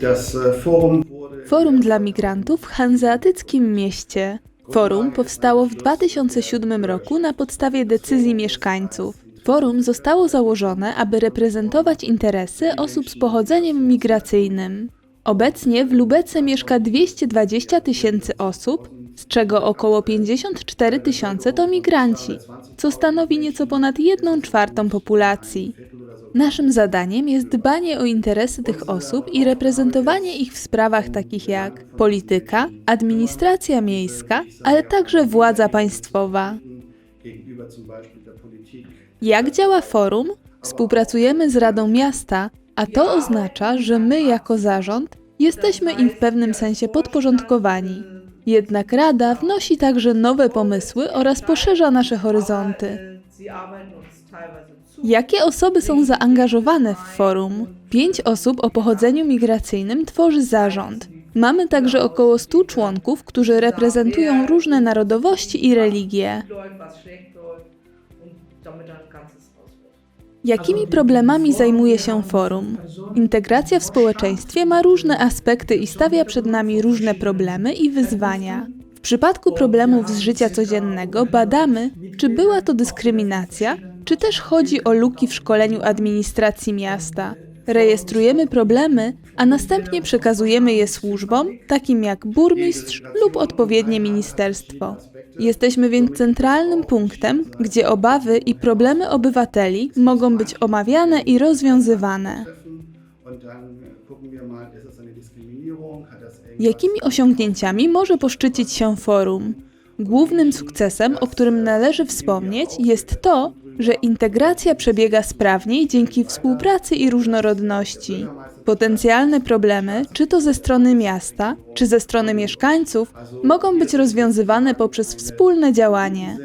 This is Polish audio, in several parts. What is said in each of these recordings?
Wurde Forum dla migrantów w hanzeatyckim mieście. Forum powstało w 2007 roku na podstawie decyzji mieszkańców. Forum zostało założone, aby reprezentować interesy osób z pochodzeniem migracyjnym. Obecnie w Lubece mieszka 220 tysięcy osób, z czego około 54 tysiące to migranci, co stanowi nieco ponad 1 czwartą populacji. Naszym zadaniem jest dbanie o interesy tych osób i reprezentowanie ich w sprawach takich jak polityka, administracja miejska, ale także władza państwowa. Jak działa forum? Współpracujemy z Radą Miasta, a to oznacza, że my jako zarząd jesteśmy im w pewnym sensie podporządkowani. Jednak Rada wnosi także nowe pomysły oraz poszerza nasze horyzonty. Jakie osoby są zaangażowane w forum? Pięć osób o pochodzeniu migracyjnym tworzy zarząd. Mamy także około 100 członków, którzy reprezentują różne narodowości i religie. Jakimi problemami zajmuje się forum? Integracja w społeczeństwie ma różne aspekty i stawia przed nami różne problemy i wyzwania. W przypadku problemów z życia codziennego badamy, czy była to dyskryminacja, czy też chodzi o luki w szkoleniu administracji miasta. Rejestrujemy problemy, a następnie przekazujemy je służbom, takim jak burmistrz lub odpowiednie ministerstwo. Jesteśmy więc centralnym punktem, gdzie obawy i problemy obywateli mogą być omawiane i rozwiązywane. Jakimi osiągnięciami może poszczycić się forum? Głównym sukcesem, o którym należy wspomnieć, jest to, że integracja przebiega sprawniej dzięki współpracy i różnorodności. Potencjalne problemy, czy to ze strony miasta, czy ze strony mieszkańców, mogą być rozwiązywane poprzez wspólne działanie.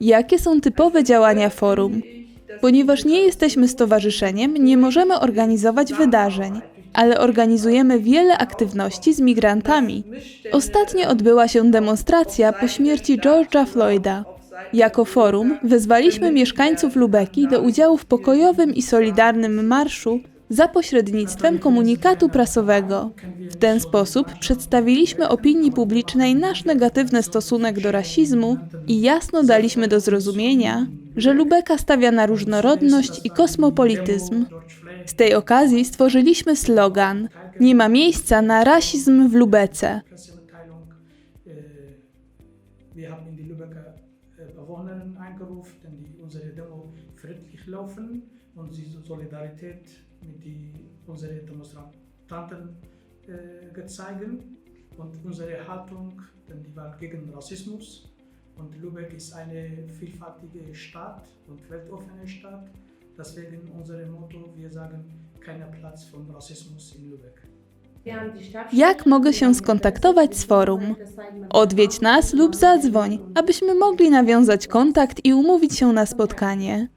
Jakie są typowe działania forum? Ponieważ nie jesteśmy stowarzyszeniem, nie możemy organizować wydarzeń, ale organizujemy wiele aktywności z migrantami. Ostatnio odbyła się demonstracja po śmierci George'a Floyda. Jako forum wezwaliśmy mieszkańców Lubeki do udziału w pokojowym i solidarnym marszu za pośrednictwem komunikatu prasowego. W ten sposób przedstawiliśmy opinii publicznej nasz negatywny stosunek do rasizmu i jasno daliśmy do zrozumienia, że Lubeka stawia na różnorodność i kosmopolityzm. Z tej okazji stworzyliśmy slogan: Nie ma miejsca na rasizm w Lubece. Äh, äh, laufen und unsere Haltung, denn die war gegen Rassismus. Und Lübeck ist eine vielfältige Stadt und weltoffene Stadt. Deswegen unser Motto, wir sagen, keiner Platz von Rassismus in Lübeck. Jak mogę się skontaktować z forum? Odwiedź nas lub zadzwoń, abyśmy mogli nawiązać kontakt i umówić się na spotkanie.